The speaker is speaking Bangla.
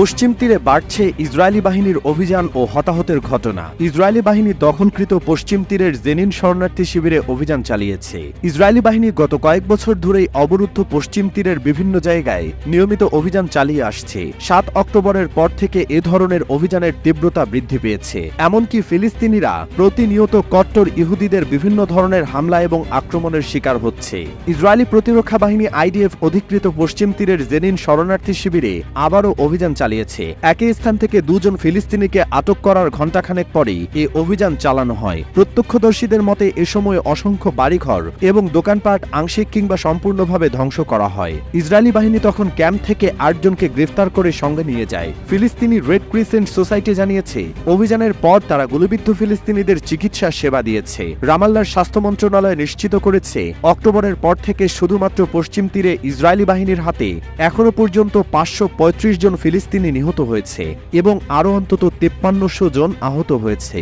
পশ্চিম তীরে বাড়ছে ইসরায়েলি বাহিনীর অভিযান ও হতাহতের ঘটনা। ইসরায়েলি বাহিনী দখলকৃত পশ্চিম তীরের জেনিন শরণার্থী শিবিরে অভিযান চালিয়েছে। ইসরায়েলি বাহিনী গত কয়েক বছর ধরেই অবরুদ্ধ পশ্চিম তীরের বিভিন্ন জায়গায় নিয়মিত অভিযান চালিয়ে আসছে। সাত অক্টোবরের পর থেকে এ ধরনের অভিযানের তীব্রতা বৃদ্ধি পেয়েছে। এমনকি ফিলিস্তিনিরা প্রতিনিয়ত কট্টর ইহুদিদের বিভিন্ন ধরনের হামলা এবং আক্রমণের শিকার হচ্ছে। ইসরায়েলি প্রতিরক্ষা বাহিনী আইডিএফ অধিকৃত পশ্চিম তীরের জেনিন শরণার্থী শিবিরে আবারও অভিযান চালিয়েছে। একই স্থান থেকে দুজন ফিলিস্তিনিকে আটক করার ঘণ্টাখানেক পরেই এ অভিযান চালানো হয়। প্রত্যক্ষদর্শীদের মতে, এ সময় অসংখ্য বাড়িঘর এবং দোকানপাট আংশিক কিংবা সম্পূর্ণভাবে ধ্বংস করা হয়। ইসরায়েলি বাহিনী তখন ক্যাম্প থেকে আটজনকে গ্রেফতার করে সঙ্গে নিয়ে যায়। ফিলিস্তিনি রেড ক্রিসেন্ট সোসাইটি জানিয়েছে, অভিযানের পর তারা গুলিবিদ্ধ ফিলিস্তিনিদের চিকিৎসা সেবা দিয়েছে। রামাল্লার স্বাস্থ্য মন্ত্রণালয় নিশ্চিত করেছে, অক্টোবরের পর থেকে শুধুমাত্র পশ্চিম তীরে ইসরায়েলি বাহিনীর হাতে এখনও পর্যন্ত পাঁচশো পঁয়ত্রিশ জন ফিলিস্তিনি নিহত হয়েছে এবং আরও অন্তত তেপ্পান্নশো জন আহত হয়েছে।